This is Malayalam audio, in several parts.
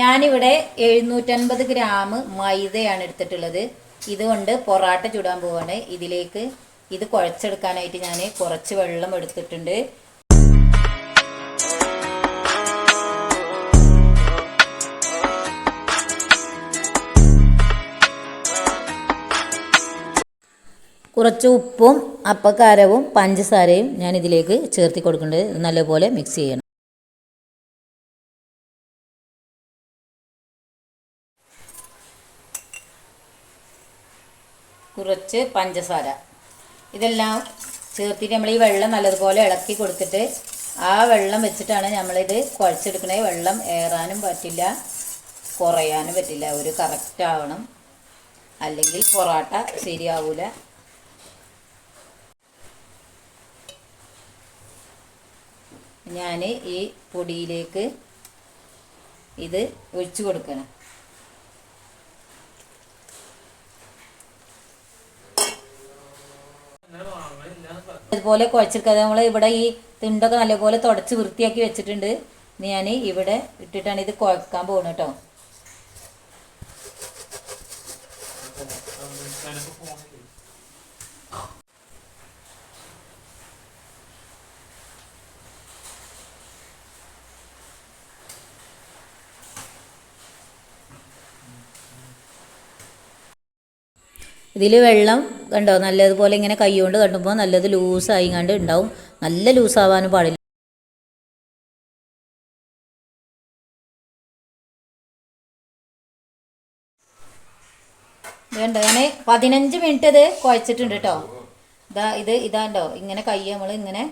ഞാനിവിടെ എഴുന്നൂറ്റൻപത് ഗ്രാം മൈദയാണ് എടുത്തിട്ടുള്ളത്. ഇതുകൊണ്ട് പൊറാട്ട ചുടാൻ പോവാണ്. ഇതിലേക്ക് ഇത് കുഴച്ചെടുക്കാനായിട്ട് ഞാൻ കുറച്ച് വെള്ളം എടുത്തിട്ടുണ്ട്. കുറച്ച് ഉപ്പും അപ്പക്കാരവും പഞ്ചസാരയും ഞാൻ ഇതിലേക്ക് ചേർത്തി കൊടുക്കേണ്ടത് നല്ലപോലെ മിക്സ് ചെയ്യണം. കുറച്ച് പഞ്ചസാര. ഇതെല്ലാം ചേർത്തിട്ട് നമ്മൾ ഈ വെള്ളം നല്ലതുപോലെ ഇളക്കി കൊടുത്തിട്ട് ആ വെള്ളം വെച്ചിട്ടാണ് നമ്മളിത് കുഴച്ചെടുക്കണേ. വെള്ളം ഏറാനും പറ്റില്ല കുറയാനും പറ്റില്ല. ഒരു കറക്റ്റ് ആവണം. അല്ലെങ്കിൽ പൊറോട്ട ശരിയാവൂല. ഞാൻ ഈ പൊടിയിലേക്ക് ഇത് ഒഴിച്ചു കൊടുക്കണം. അതുപോലെ കുഴച്ചെടുക്കാതെ നമ്മൾ ഇവിടെ ഈ തിണ്ടൊക്കെ നല്ലപോലെ തുടച്ച് വൃത്തിയാക്കി വെച്ചിട്ടുണ്ട്. ഇനി ഞാൻ ഇവിടെ ഇട്ടിട്ടാണ് ഇത് കുഴക്കാൻ പോകുന്നത് കേട്ടോ. ഇതിൽ വെള്ളം കണ്ടോ നല്ലതുപോലെ ഇങ്ങനെ കൈ കൊണ്ട് കണ്ടുമ്പോൾ നല്ലത് ലൂസായി കണ്ട് ഉണ്ടാവും. നല്ല ലൂസാവാനും പാടില്ല. വേണ്ട ഞാൻ പതിനഞ്ച് മിനിറ്റ് ഇത് കുഴച്ചിട്ടുണ്ട് കേട്ടോ. ഇതാ ഇത് ഇതാണ്ടോ ഇങ്ങനെ കൈ നമ്മൾ ഇങ്ങനെ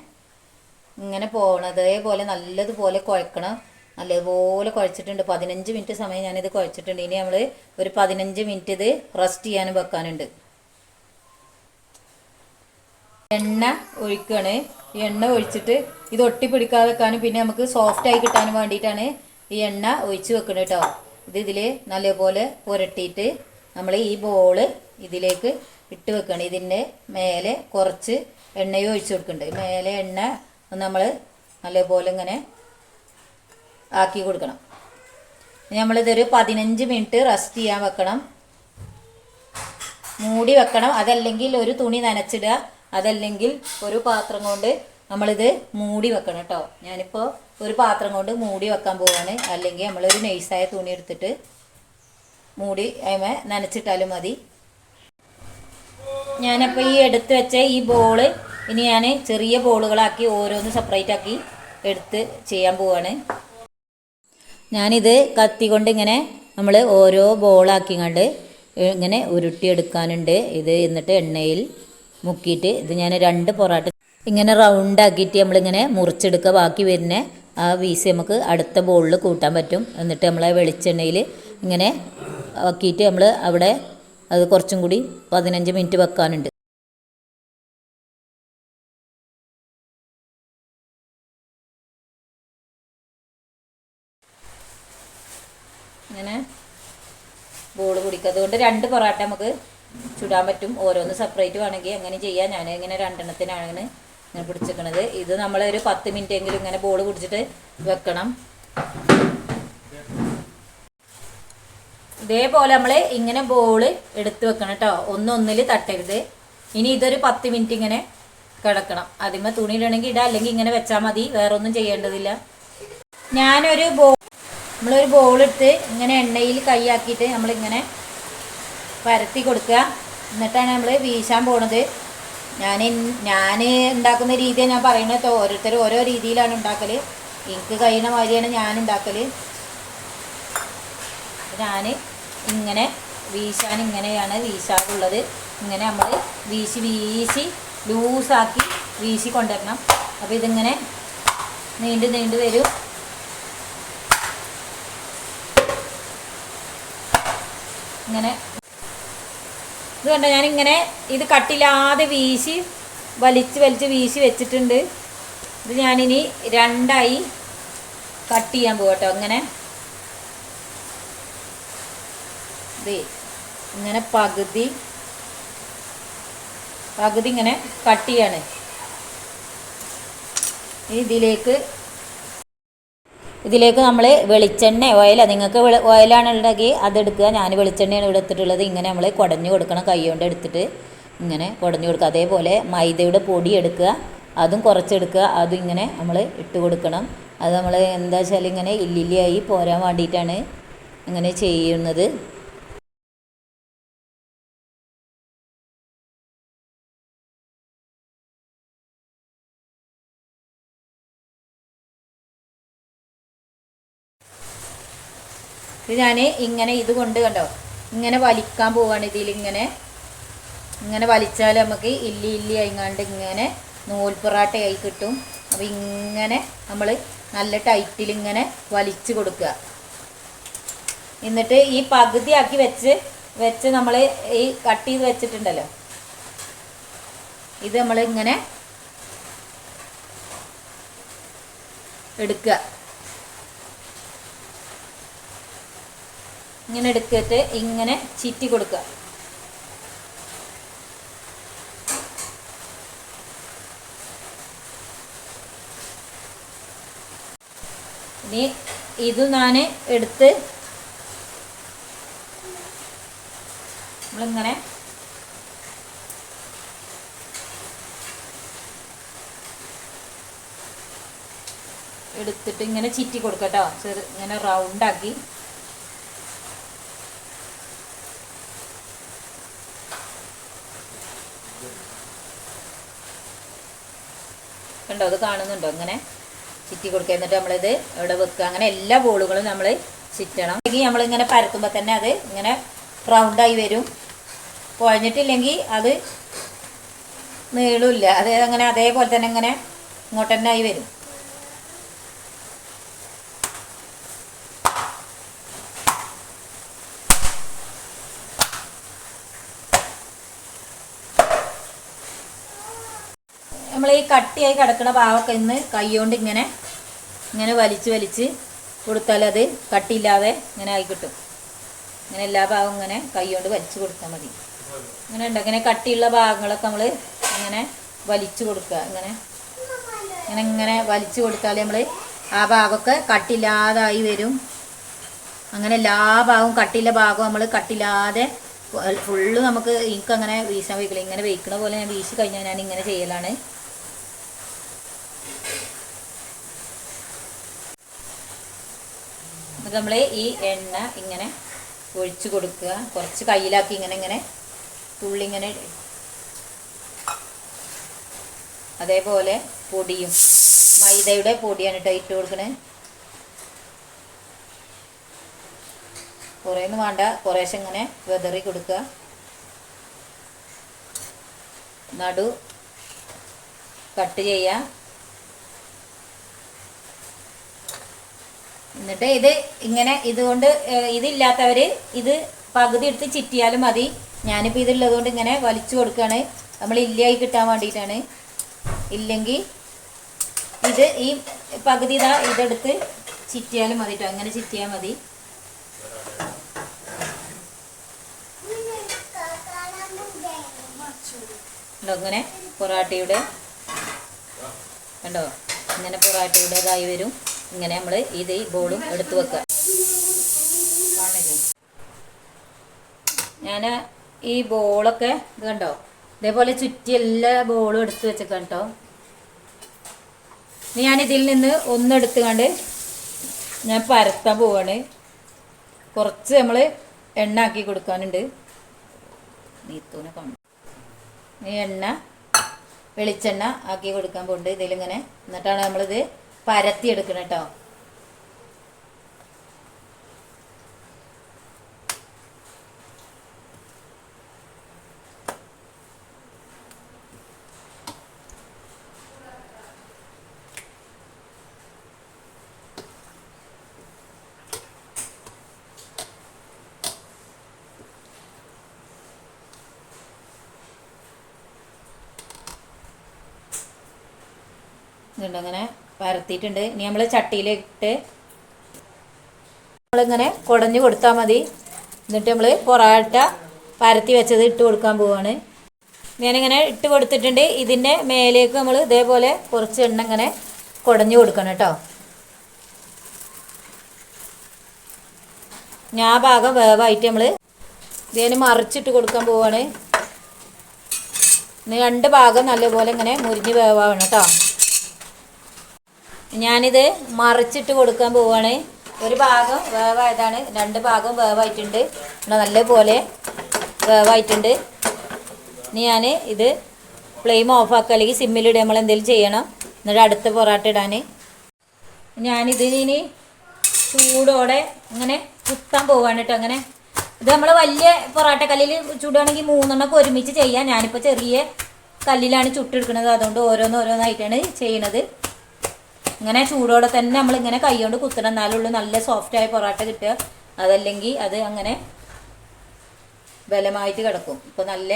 ഇങ്ങനെ പോകണം. അതേപോലെ നല്ലതുപോലെ കുഴക്കണം. നല്ലതുപോലെ കുഴച്ചിട്ടുണ്ട്. പതിനഞ്ച് മിനിറ്റ് സമയം ഞാനിത് കുഴച്ചിട്ടുണ്ട്. ഇനി നമ്മൾ ഒരു പതിനഞ്ച് മിനിറ്റ് ഇത് റെസ്റ്റ് ചെയ്യാനും വെക്കാനുണ്ട്. എണ്ണ ഒഴിക്കുകയാണ് ഈ എണ്ണ ഒഴിച്ചിട്ട് ഇത് ഒട്ടിപ്പിടിക്കാതെ വെക്കാനും പിന്നെ നമുക്ക് സോഫ്റ്റ് ആയി കിട്ടാനും വേണ്ടിയിട്ടാണ് ഈ എണ്ണ ഒഴിച്ച് വെക്കുന്നത് കേട്ടോ. ഇത് ഇതിൽ നല്ലപോലെ പുരട്ടിയിട്ട് നമ്മൾ ഈ ബോൾ ഇതിലേക്ക് ഇട്ട് വെക്കണം. ഇതിന്റെ മേലെ കുറച്ച് എണ്ണയും ഒഴിച്ച് കൊടുക്കുന്നുണ്ട് മേലെ എണ്ണ നമ്മൾ നല്ലപോലെ ഇങ്ങനെ ആക്കി കൊടുക്കണം. നമ്മളിതൊരു പതിനഞ്ച് മിനിറ്റ് റെസ്റ്റ് ചെയ്യാൻ വെക്കണം. മൂടി വെക്കണം. അതല്ലെങ്കിൽ ഒരു തുണി നനച്ചിടുക. അതല്ലെങ്കിൽ ഒരു പാത്രം കൊണ്ട് നമ്മളിത് മൂടി വെക്കണം കേട്ടോ. ഞാനിപ്പോൾ ഒരു പാത്രം കൊണ്ട് മൂടി വെക്കാൻ പോവാണ്. അല്ലെങ്കിൽ നമ്മളൊരു നൈസായ തുണി എടുത്തിട്ട് മൂടി അതിമേ നനച്ചിട്ടാലും മതി. ഞാനപ്പോൾ ഈ എടുത്ത് വെച്ച ഈ ബോൾ ഇനി ഞാൻ ചെറിയ ബോളുകളാക്കി ഓരോന്ന് സെപ്പറേറ്റ് ആക്കി എടുത്ത് ചെയ്യാൻ പോവാണ്. ഞാനിത് കത്തി കൊണ്ട് ഇങ്ങനെ നമ്മൾ ഓരോ ബോളാക്കി കണ്ട് ഇങ്ങനെ ഉരുട്ടിയെടുക്കാനുണ്ട്. ഇത് എന്നിട്ട് എണ്ണയിൽ മുക്കിയിട്ട് ഇത് ഞാൻ രണ്ട് പൊറാട്ട ഇങ്ങനെ റൗണ്ട് ആക്കിയിട്ട് നമ്മളിങ്ങനെ മുറിച്ചെടുക്കുക ബാക്കി വരുന്ന ആ വീസ് നമുക്ക് അടുത്ത ബോളിൽ കൂട്ടാൻ പറ്റും. എന്നിട്ട് നമ്മളെ വെളിച്ചെണ്ണയിൽ ഇങ്ങനെ ആക്കിയിട്ട് നമ്മൾ അവിടെ അത് കുറച്ചും കൂടി പതിനഞ്ച് മിനിറ്റ് വെക്കാനുണ്ട്. ഇങ്ങനെ ബോൾ കുടിക്കുക. അതുകൊണ്ട് രണ്ട് പൊറാട്ട നമുക്ക് ചുടാൻ പറ്റും. ഓരോന്ന് സെപ്പറേറ്റ് വേണമെങ്കിൽ അങ്ങനെ ചെയ്യാം? ഞാൻ ഇങ്ങനെ രണ്ടെണ്ണത്തിനാണ് ഇങ്ങനെ പിടിച്ചിരിക്കണത്. ഇത് നമ്മൾ ഒരു പത്ത് മിനിറ്റ് എങ്കിലും ഇങ്ങനെ ബോൾ പിടിച്ചിട്ട് വെക്കണം. ഇതേപോലെ നമ്മൾ ഇങ്ങനെ ബോൾ എടുത്ത് വെക്കണം കേട്ടോ. ഒന്നൊന്നിൽ തട്ടരുത്. ഇനി ഇതൊരു പത്ത് മിനിറ്റ് ഇങ്ങനെ കിടക്കണം. ആദ്യമേ തുണി ഇടാം. അല്ലെങ്കിൽ ഇങ്ങനെ വെച്ചാൽ മതി. വേറെ ഒന്നും ചെയ്യേണ്ടതില്ല. ഞാനൊരു ബോൾ നമ്മളൊരു ബോളെടുത്ത് ഇങ്ങനെ എണ്ണയിൽ കൈയാക്കിയിട്ട് നമ്മളിങ്ങനെ പരത്തി കൊടുക്കുക. എന്നിട്ടാണ് നമ്മൾ വീശാൻ പോണത്. ഞാൻ ഞാൻ ഉണ്ടാക്കുന്ന രീതിയാണ് ഞാൻ പറയുന്നത് ഓരോരുത്തർ ഓരോ രീതിയിലാണ് ഉണ്ടാക്കൽ എനിക്ക് കഴിയുന്ന മാതിരിയാണ് ഞാൻ ഉണ്ടാക്കൽ ഞാൻ ഇങ്ങനെ വീശാൻ ഇങ്ങനെയാണ് വീശാറുള്ളത്. ഇങ്ങനെ നമ്മൾ വീശി വീശി ലൂസാക്കി വീശി കൊണ്ടുവരണം. അപ്പോൾ ഇതിങ്ങനെ നീണ്ടു നീണ്ടു വരും. ഇങ്ങനെ ഇത് കണ്ടോ ഞാനിങ്ങനെ ഇത് കട്ടില്ലാതെ വീശി വലിച്ച് വലിച്ച് വീശി വെച്ചിട്ടുണ്ട്. ഇത് ഞാനിനി രണ്ടായി കട്ട് ചെയ്യാൻ പോകട്ടോ അങ്ങനെ ഇങ്ങനെ പകുതി പകുതി ഇങ്ങനെ കട്ട് ചെയ്യാണ്. ഇതിലേക്ക് ഇതിലേക്ക് നമ്മൾ വെളിച്ചെണ്ണ ഓയില നിങ്ങൾക്ക് ഓയിലാണ് ഉണ്ടെങ്കിൽ അതെടുക്കുക. ഞാൻ വെളിച്ചെണ്ണയാണ് ഇവിടെ എടുത്തിട്ടുള്ളത് ഇങ്ങനെ നമ്മൾ കുടഞ്ഞു കൊടുക്കണം കൈ കൊണ്ട് എടുത്തിട്ട്. ഇങ്ങനെ കുടഞ്ഞു കൊടുക്കുക. അതേപോലെ മൈദയുടെ പൊടി എടുക്കുക. അതും കുറച്ചെടുക്കുക. അതും ഇങ്ങനെ നമ്മൾ ഇട്ട് കൊടുക്കണം. അത് നമ്മൾ എന്താ വെച്ചാൽ ഇങ്ങനെ ഇല്ലില്ലായി പോരാൻ വേണ്ടിയിട്ടാണ് ഇങ്ങനെ ചെയ്യുന്നത്. ഞാൻ ഇങ്ങനെ ഇത് കൊണ്ട് കണ്ടോ? ഇങ്ങനെ വലിക്കാൻ പോവാണ് ഇതിലിങ്ങനെ ഇങ്ങനെ. ഇങ്ങനെ വലിച്ചാൽ നമുക്ക് ഇല്ലി ഇല്ലി അയങ്ങാണ്ട് ഇങ്ങനെ നൂൽപ്പുറാട്ടയായി കിട്ടും. അപ്പോൾ ഇങ്ങനെ നമ്മൾ നല്ല ടൈറ്റിൽ ഇങ്ങനെ വലിച്ചു കൊടുക്കുക. എന്നിട്ട് ഈ പകുതിയാക്കി വെച്ച് വെച്ച് നമ്മൾ ഈ കട്ട് ചെയ്ത് വെച്ചിട്ടുണ്ടല്ലോ? ഇത് നമ്മൾ ഇങ്ങനെ എടുക്കുക. ഇങ്ങനെ എടുത്തിട്ട് ഇങ്ങനെ ചീറ്റി കൊടുക്കുക. ഇനി ഇത് ഞാൻ എടുത്ത് നമ്മളിങ്ങനെ എടുത്തിട്ട് ഇങ്ങനെ ചീറ്റി കൊടുക്കട്ടോ ചെറു ഇങ്ങനെ റൗണ്ടാക്കി കണ്ടോ അത് കാണുന്നുണ്ടോ? ഇങ്ങനെ ചിറ്റി കൊടുക്കുക. എന്നിട്ട് നമ്മളിത് ഇവിടെ വെക്കുക. അങ്ങനെ എല്ലാ ബോളുകളും നമ്മൾ ചിറ്റണം. അല്ലെങ്കിൽ നമ്മളിങ്ങനെ പരത്തുമ്പോൾ തന്നെ അത് ഇങ്ങനെ റൗണ്ടായി വരും. കുഴഞ്ഞിട്ടില്ലെങ്കിൽ അത് നീളില്ല. അത് അങ്ങനെ അതേപോലെ തന്നെ ഇങ്ങനെ ഇങ്ങോട്ട് തന്നെ ആയി വരും. നമ്മൾ ഈ കട്ടിയായി കിടക്കുന്ന ഭാഗമൊക്കെ ഇന്ന് കൈകൊണ്ട് ഇങ്ങനെ ഇങ്ങനെ വലിച്ച് വലിച്ച് കൊടുത്താൽ അത് കട്ടിയില്ലാതെ ഇങ്ങനെ ആയി കിട്ടും. ഇങ്ങനെ എല്ലാ ഭാഗവും ഇങ്ങനെ കൈകൊണ്ട് വലിച്ചു കൊടുത്താൽ മതി. ഇങ്ങനെ ഉണ്ട്. ഇങ്ങനെ കട്ടിയുള്ള ഭാഗങ്ങളൊക്കെ നമ്മൾ ഇങ്ങനെ വലിച്ചു കൊടുക്കുക. ഇങ്ങനെ ഇങ്ങനെ ഇങ്ങനെ വലിച്ചു കൊടുത്താൽ നമ്മൾ ആ ഭാഗമൊക്കെ കട്ടില്ലാതായി വരും. അങ്ങനെ എല്ലാ ഭാഗവും കട്ടിയുള്ള ഭാഗവും നമ്മൾ കട്ടില്ലാതെ ഫുള്ള് നമുക്ക് എനിക്കങ്ങനെ വീശാൻ വയ്ക്കില്ല. ഇങ്ങനെ വയ്ക്കുന്ന പോലെ ഞാൻ വീശി കഴിഞ്ഞാൽ ഞാൻ ഇങ്ങനെ ചെയ്യലാണ്. എന്നിട്ട് നമ്മൾ ഈ എണ്ണ ഇങ്ങനെ ഒഴിച്ചു കൊടുക്കുക. കുറച്ച് കയ്യിലാക്കി ഇങ്ങനെ ഇങ്ങനെ തുള്ളി ഇങ്ങനെ അതേപോലെ പൊടിയും മൈദയുടെ പൊടിയാണ് കേട്ടോ ഇട്ട് കൊടുക്കണേ. കുറേയൊന്നും വേണ്ട. കുറേശ്ശെ ഇങ്ങനെ വെതറി കൊടുക്കുക. നടു കട്ട് ചെയ്യുക എന്നിട്ട് ഇത് ഇങ്ങനെ ഇതുകൊണ്ട് ഇതില്ലാത്തവർ ഇത് പകുതി എടുത്ത് ചിറ്റിയാലും മതി. ഞാനിപ്പോൾ ഇതുള്ളത് കൊണ്ട് ഇങ്ങനെ വലിച്ചു കൊടുക്കുകയാണ് നമ്മൾ ഇല്ലായി കിട്ടാൻ വേണ്ടിയിട്ടാണ്. ഇല്ലെങ്കിൽ ഇത് ഈ പകുതി ഇതാ ഇതെടുത്ത് ചിറ്റിയാലും മതി കേട്ടോ അങ്ങനെ ചിറ്റിയാൽ മതി. അങ്ങനെ ഇങ്ങനെ? പൊറാട്ടയുടെ കണ്ടോ? ഇങ്ങനെ പൊറാട്ടയുടെ ഇതായി വരും. ഇങ്ങനെ നമ്മൾ ഇത് ഈ ബോളും എടുത്തു വെക്കുക. ഞാൻ ഈ ബോളൊക്കെ ഇത് കണ്ടോ? ഇതേപോലെ ചുറ്റി എല്ലാ ബോളും എടുത്ത് വെച്ചേക്കാം കേട്ടോ. ഇനി ഞാൻ ഇതിൽ നിന്ന് ഒന്നെടുത്ത് കണ്ട് ഞാൻ പരത്താൻ പോവാണ്. കുറച്ച് നമ്മൾ എണ്ണ ആക്കി കൊടുക്കാനുണ്ട്. നീത്തൂനെ കാണും. ഈ എണ്ണ വെളിച്ചെണ്ണ ആക്കി കൊടുക്കാൻ പോകുന്നുണ്ട് ഇതിലിങ്ങനെ. എന്നിട്ടാണ് നമ്മളിത് പരത്തി എടുക്കണം കേട്ടോ. ഇതുണ്ട് അങ്ങനെ? പരത്തിയിട്ടുണ്ട്. ഇനി നമ്മൾ ചട്ടിയിലിട്ട് നമ്മളിങ്ങനെ കുടഞ്ഞു കൊടുത്താൽ മതി. എന്നിട്ട് നമ്മൾ പൊറാട്ട പരത്തി വെച്ചത് ഇട്ട് കൊടുക്കാൻ പോവാണ്. ഞാനിങ്ങനെ ഇട്ട് കൊടുത്തിട്ടുണ്ട്. ഇതിന്റെ മേലേക്ക് നമ്മൾ ഇതേപോലെ കുറച്ച് എണ്ണ ഇങ്ങനെ കുടഞ്ഞു കൊടുക്കണം കേട്ടോ. ഞാൻ ഭാഗം വേവായിട്ട് നമ്മൾ ഇതിന് മറിച്ചിട്ട് കൊടുക്കാൻ പോവാണ്. രണ്ട് ഭാഗം നല്ലപോലെ ഇങ്ങനെ മുരിഞ്ഞ് വേവാണ് കേട്ടോ. ഞാനിത് മറിച്ചിട്ട് കൊടുക്കാൻ പോവാണ്. ഒരു ഭാഗം വേവായതാണ്. രണ്ട് ഭാഗം വേവായിട്ടുണ്ട്. നല്ലപോലെ വേവായിട്ടുണ്ട്. ഇനി ഞാൻ ഇത് ഫ്ലെയിം ഓഫാക്കുക അല്ലെങ്കിൽ സിമ്മിലിടുക നമ്മൾ എന്തെങ്കിലും ചെയ്യണം. എന്നിട്ട് അടുത്ത പൊറാട്ട ഇടാൻ ഞാനിതിന് ചൂടോടെ ഇങ്ങനെ കുത്താൻ പോവാണ് കേട്ടോ അങ്ങനെ. ഇത് നമ്മൾ വലിയ പൊറാട്ട കല്ലിൽ ചൂടുകയാണെങ്കിൽ മൂന്നെണ്ണൊക്കെ ഒരുമിച്ച് ചെയ്യാം. ഞാനിപ്പോൾ ചെറിയ കല്ലിലാണ് ചുട്ടെടുക്കുന്നത്. അതുകൊണ്ട് ഓരോന്നോരോന്നായിട്ടാണ് ചെയ്യണത് ഇങ്ങനെ ചൂടോടെ തന്നെ നമ്മൾ ഇങ്ങനെ കൈകൊണ്ട് കുത്തണം. എന്നാലുള്ളൂ നല്ല സോഫ്റ്റായ പൊറോട്ട കിട്ടുക. അതല്ലെങ്കിൽ അത് അങ്ങനെ ബലമായിട്ട് കിടക്കും. ഇപ്പോൾ നല്ല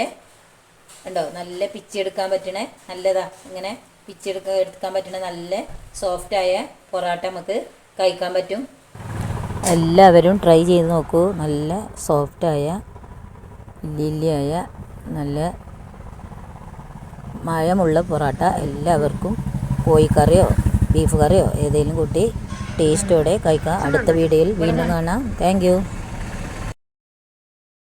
ഉണ്ടോ? നല്ല പിച്ചെടുക്കാൻ പറ്റണേ. നല്ലതാ. ഇങ്ങനെ പിച്ചെടുക്കാൻ എടുക്കാൻ പറ്റണ. നല്ല സോഫ്റ്റായ പൊറോട്ട നമുക്ക് കഴിക്കാൻ പറ്റും. എല്ലാവരും ട്രൈ ചെയ്ത് നോക്കൂ. നല്ല സോഫ്റ്റായ ലില്ലിയായ നല്ല മയമുള്ള പൊറോട്ട എല്ലാവർക്കും കോഴിക്കറിയോ? ബീഫ് കറിയോ ഏതെങ്കിലും കൂട്ടി ടേസ്റ്റോടെ കഴിക്കാം. അടുത്ത വീഡിയോയിൽ വീണ്ടും കാണാം. താങ്ക്